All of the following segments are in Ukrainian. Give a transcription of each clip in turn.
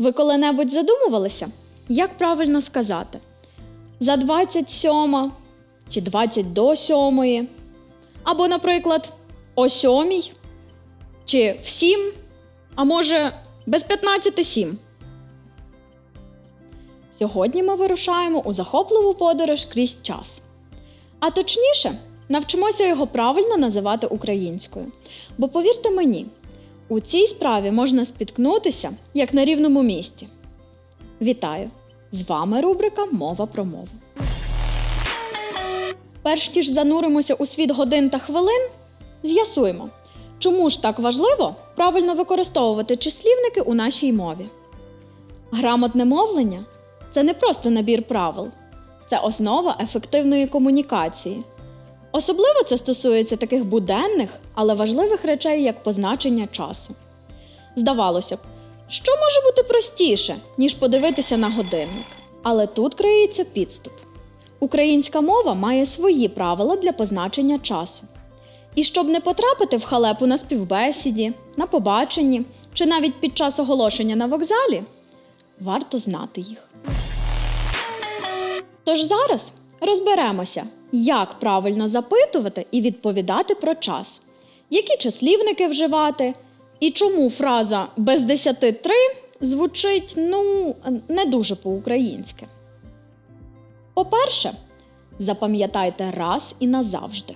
Ви коли-небудь задумувалися, як правильно сказати? За 27 чи 20 до 7? Або, наприклад, о 7 чи в 7, а може, без 15 7. Сьогодні ми вирушаємо у захопливу подорож крізь час. А точніше, навчимося його правильно називати українською. Бо повірте мені, у цій справі можна спіткнутися як на рівному місці. Вітаю! З вами рубрика Мова про мову. Перш ніж зануримося у світ годин та хвилин, з'ясуємо, чому ж так важливо правильно використовувати числівники у нашій мові. Грамотне мовлення це не просто набір правил, це основа ефективної комунікації. Особливо це стосується таких буденних, але важливих речей, як позначення часу. Здавалося б, що може бути простіше, ніж подивитися на годинник? Але тут криється підступ. Українська мова має свої правила для позначення часу. І щоб не потрапити в халепу на співбесіді, на побаченні чи навіть під час оголошення на вокзалі, варто знати їх. Тож зараз розберемося, як правильно запитувати і відповідати про час, які числівники вживати, і чому фраза без десяти три звучить ну, не дуже по-українськи. По-перше, запам'ятайте раз і назавжди.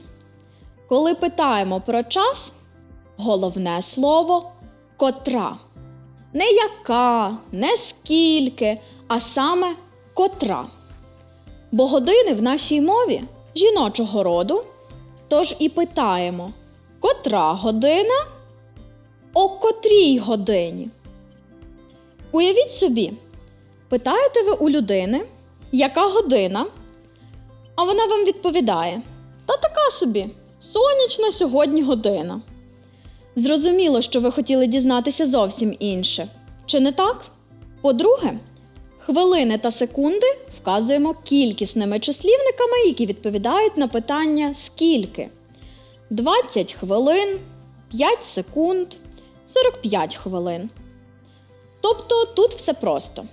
Коли питаємо про час, головне слово котра. Не яка, не скільки, а саме котра. Бо години в нашій мові жіночого роду, тож і питаємо, котра година, о котрій годині. Уявіть собі, питаєте ви у людини, яка година, а вона вам відповідає: Та така собі, сонячна сьогодні година. Зрозуміло, що ви хотіли дізнатися зовсім інше. Чи не так? По-друге, хвилини та секунди вказуємо кількісними числівниками, які відповідають на питання скільки. 20 хвилин, 5 секунд, 45 хвилин. Тобто тут все просто.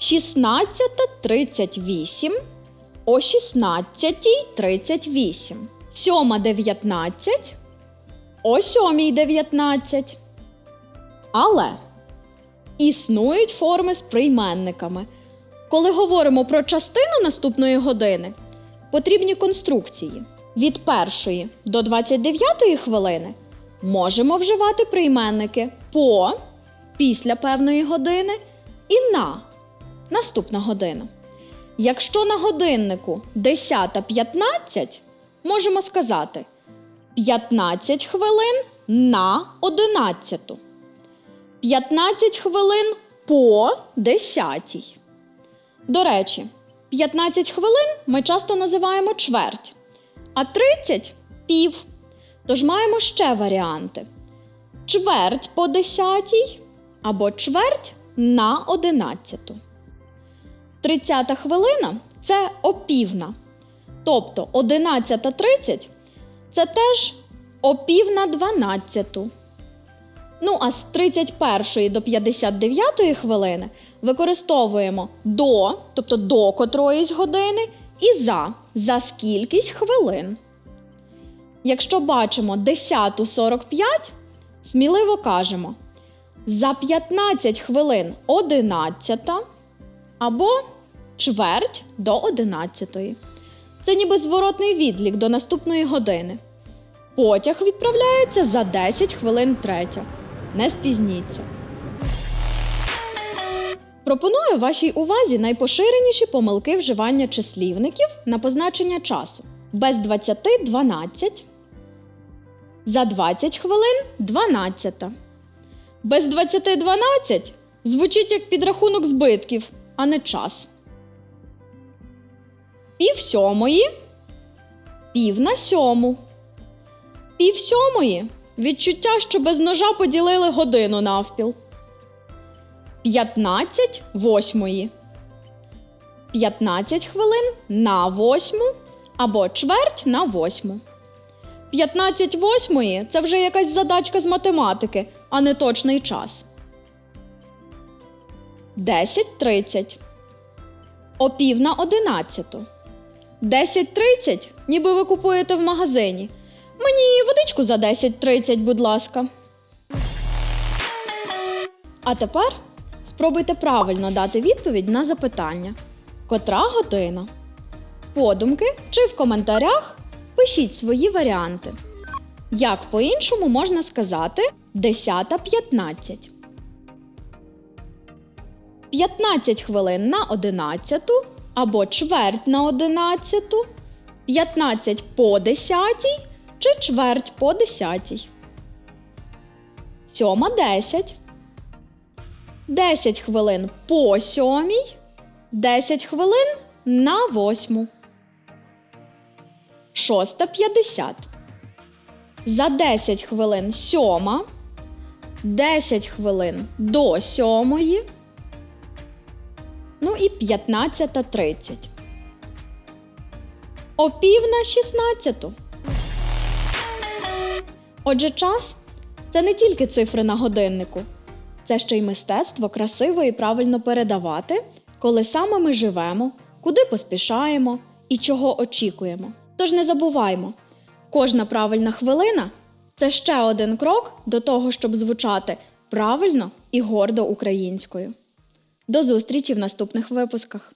16.38 о 16.38. 7.19 о 7.19. Але існують форми з прийменниками. Коли говоримо про частину наступної години, потрібні конструкції. Від першої до 29 хвилини можемо вживати прийменники по після певної години і на наступна година. Якщо на годиннику 10.15, можемо сказати 15 хвилин на 11. 15 хвилин по 10. До речі, 15 хвилин ми часто називаємо чверть, а 30 пів. Тож маємо ще варіанти: чверть по 10 або чверть на 11. 30 хвилина це опівна. Тобто 11.30 це теж опів на 12. Ну, а з 31 до 59 хвилини використовуємо до, тобто до котроїсь години, і за за скількись хвилин. Якщо бачимо 10.45, сміливо кажемо за 15 хвилин 11 або чверть до 11. Це ніби зворотний відлік до наступної години. Потяг відправляється за 10 хвилин третя. Не спізніться. Пропоную вашій увазі найпоширеніші помилки вживання числівників на позначення часу. Без 20 – 12. За 20 хвилин 12. Без 20 – 12 звучить як підрахунок збитків, а не час. Пів сьомої, пів на сьому. Пів сьомої відчуття, що без ножа поділили годину навпіл. 15 восьмої. 15 хвилин на восьму або чверть на восьму. 15 восьмої це вже якась задачка з математики, а не точний час. 10.30. О пів на одинадцяту. 10.30, ніби ви купуєте в магазині. Мені водичку за 10.30, будь ласка. А тепер спробуйте правильно дати відповідь на запитання. Котра година? Подумки чи в коментарях пишіть свої варіанти. Як по-іншому можна сказати 10.15? 15 хвилин на 11 або чверть на 11, 15 по 10 чи чверть по 10. Сьома 10. 10 хвилин по сьомій, 10 хвилин на восьму. Шоста 50. За 10 хвилин сьома, 10 хвилин до сьомої, ну і 15.30. О пів на 16. Отже, час це не тільки цифри на годиннику, це ще й мистецтво красиво і правильно передавати, коли саме ми живемо, куди поспішаємо і чого очікуємо. Тож не забуваймо, кожна правильна хвилина це ще один крок до того, щоб звучати правильно і гордо українською. До зустрічі в наступних випусках!